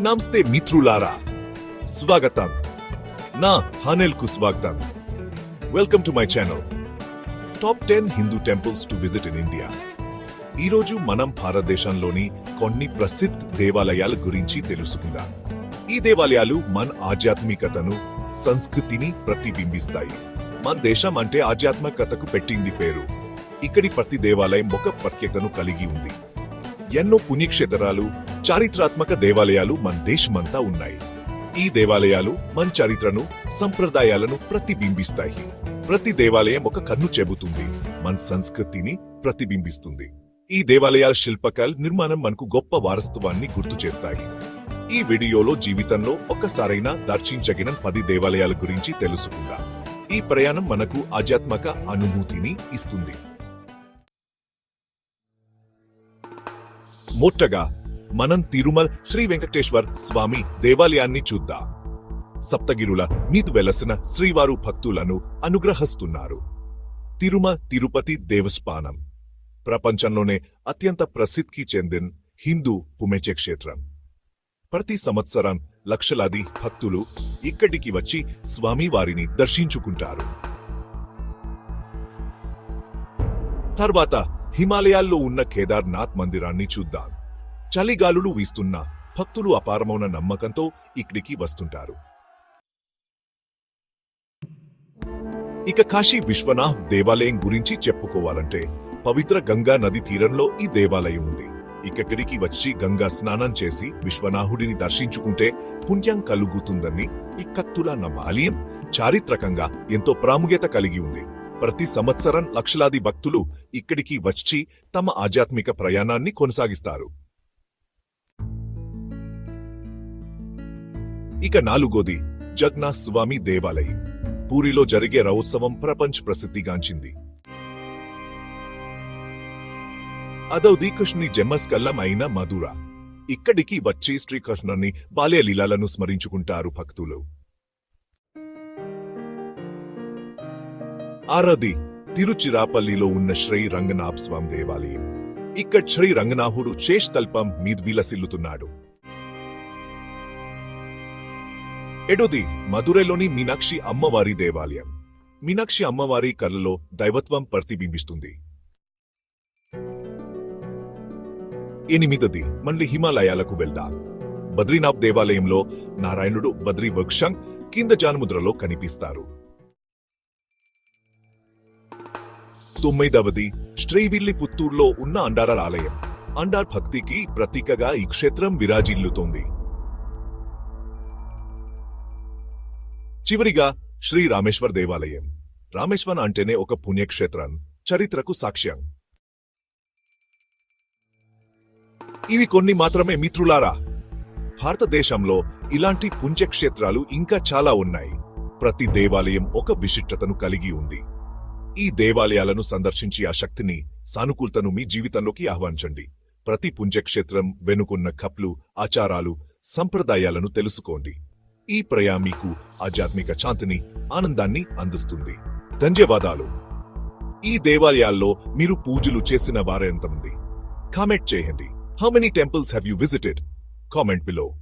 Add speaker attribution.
Speaker 1: నమస్తే మిత్రులారా. స్వాగతం. నా హానెల్కు స్వాగతం. Welcome to my channel. Top ten Hindu temples to visit in India. ఈరోజు మనం భారతదేశంలోని కొన్ని ప్రసిద్ధ దేవాలయాల గురించి తెలుసుకుందాం. ఈ దేవాలయాలు మన ఆధ్యాత్మికతను సంస్కృతిని ప్రతిబింబిస్తాయి. మన దేశం అంటే ఆధ్యాత్మికతకు పెట్టింది పేరు. ఇక్కడి ప్రతి దేవాలయం ఒక ప్రత్యేకతను కలిగి ఉంది. ఎన్నో పుణ్యక్షేత్రాలు చారిత్రాత్మక దేవాలయాలు మన దేశమంతా ఉన్నాయి. ఈ దేవాలయాలు మన చరిత్రను సంప్రదాయాలను ప్రతిబింబిస్తాయి. ప్రతి దేవాలయం ఒక కన్ను చెబుతుంది. మన సంస్కృతిని ప్రతిబింబిస్తుంది. ఈ దేవాలయాల శిల్పకల్ నిర్మాణం మనకు గొప్ప వారసత్వాన్ని గుర్తు చేస్తాయి. ఈ వీడియోలో జీవితంలో ఒక్కసారైనా దర్శించగిన పది దేవాలయాల గురించి తెలుసుకుందాం. ఈ ప్రయాణం మనకు ఆధ్యాత్మక అనుభూతిని ఇస్తుంది. మొట్టగా మనం తిరుమల శ్రీ వెంకటేశ్వర్ స్వామి దేవాలయాన్ని చూద్దాం. సప్తగిరుల మీద వెలసిన శ్రీవారు భక్తులను అనుగ్రహిస్తున్నారు. తిరుమ తిరుపతి దేవస్థానం ప్రపంచంలోనే అత్యంత ప్రసిద్ధికి చెందిన హిందూ పుణ్యక్షేత్రం. ప్రతి సంవత్సరం లక్షలాది భక్తులు ఇక్కడికి వచ్చి స్వామివారిని దర్శించుకుంటారు. తర్వాత హిమాలయాల్లో ఉన్న కేదార్నాథ్ మందిరాన్ని చూద్దాం. చలిగాలులు వీస్తున్న భక్తులు అపారమైన నమ్మకంతో ఇక్కడికి వస్తుంటారు. ఇక కాశీ విశ్వనాథ్ దేవాలయం గురించి చెప్పుకోవాలంటే పవిత్ర గంగా నది తీరంలో ఈ దేవాలయం ఉంది. ఇక్కడికి వచ్చి గంగా స్నానం చేసి విశ్వనాథుడిని దర్శించుకుంటే పుణ్యం కలుగుతుందని ఈ కత్తుల నమాలయం చారిత్రకంగా ఎంతో ప్రాముఖ్యత కలిగి ఉంది. ప్రతి సంవత్సరం లక్షలాది భక్తులు ఇక్కడికి వచ్చి తమ ఆధ్యాత్మిక ప్రయాణాన్ని కొనసాగిస్తారు. ఇక నాలుగోది జగన్నాథ్ స్వామి దేవాలయం. పూరిలో జరిగే రథోత్సవం ప్రపంచ ప్రసిద్ధిగాంచింది. అదౌది కృష్ణుని జన్మస్కల్లం అయిన మధుర. ఇక్కడికి వచ్చి శ్రీకృష్ణుని బాల్యలీలాలను స్మరించుకుంటారు భక్తులు. ఆరది తిరుచిరాపల్లిలో ఉన్న శ్రీ రంగనాథ్ స్వామి దేవాలయం. ఇక్కడ శ్రీ రంగనాథుడు చేష్టల్పం మీద విలసిల్లుతున్నాడు. ఎడోది మధురైలోని మీనాక్షి అమ్మవారి దేవాలయం. మీనాక్షి అమ్మవారి కళ్ళలో దైవత్వం ప్రతిబింబిస్తుంది. ఎనిమిదది మళ్ళీ హిమాలయాలకు వెళ్దాం. బద్రీనాథ్ దేవాలయంలో నారాయణుడు బద్రీ వృక్షం కింద జానముద్రలో కనిపిస్తారు. తొమ్మిదవది శ్రీవిల్లి పుత్తూరులో ఉన్న అండార ఆలయం. అండార్ భక్తికి ప్రతీకగా ఈ క్షేత్రం విరాజిల్లుతోంది. చివరిగా శ్రీ రామేశ్వర్ దేవాలయం. రామేశ్వరం అంటేనే ఒక పుణ్యక్షేత్రం చరిత్రకు సాక్ష్యం. ఇవి కొన్ని మాత్రమే మిత్రులారా. భారతదేశంలో ఇలాంటి పుణ్యక్షేత్రాలు ఇంకా చాలా ఉన్నాయి. ప్రతి దేవాలయం ఒక విశిష్టతను కలిగి ఉంది. ఈ దేవాలయాలను సందర్శించి ఆ శక్తిని సానుకూలతను మీ జీవితంలోకి ఆహ్వానించండి. ప్రతి పుణ్యక్షేత్రం వెనుకున్న కప్లు ఆచారాలు సంప్రదాయాలను తెలుసుకోండి. ఈ ప్రయాణ మీకు ఆధ్యాత్మిక శాంతిని ఆనందాన్ని అందిస్తుంది. ధన్యవాదాలు. ఈ దేవాలయాల్లో మీరు పూజలు చేసిన వారెంతమంది కామెంట్ చేయండి. How many temples have you visited comment below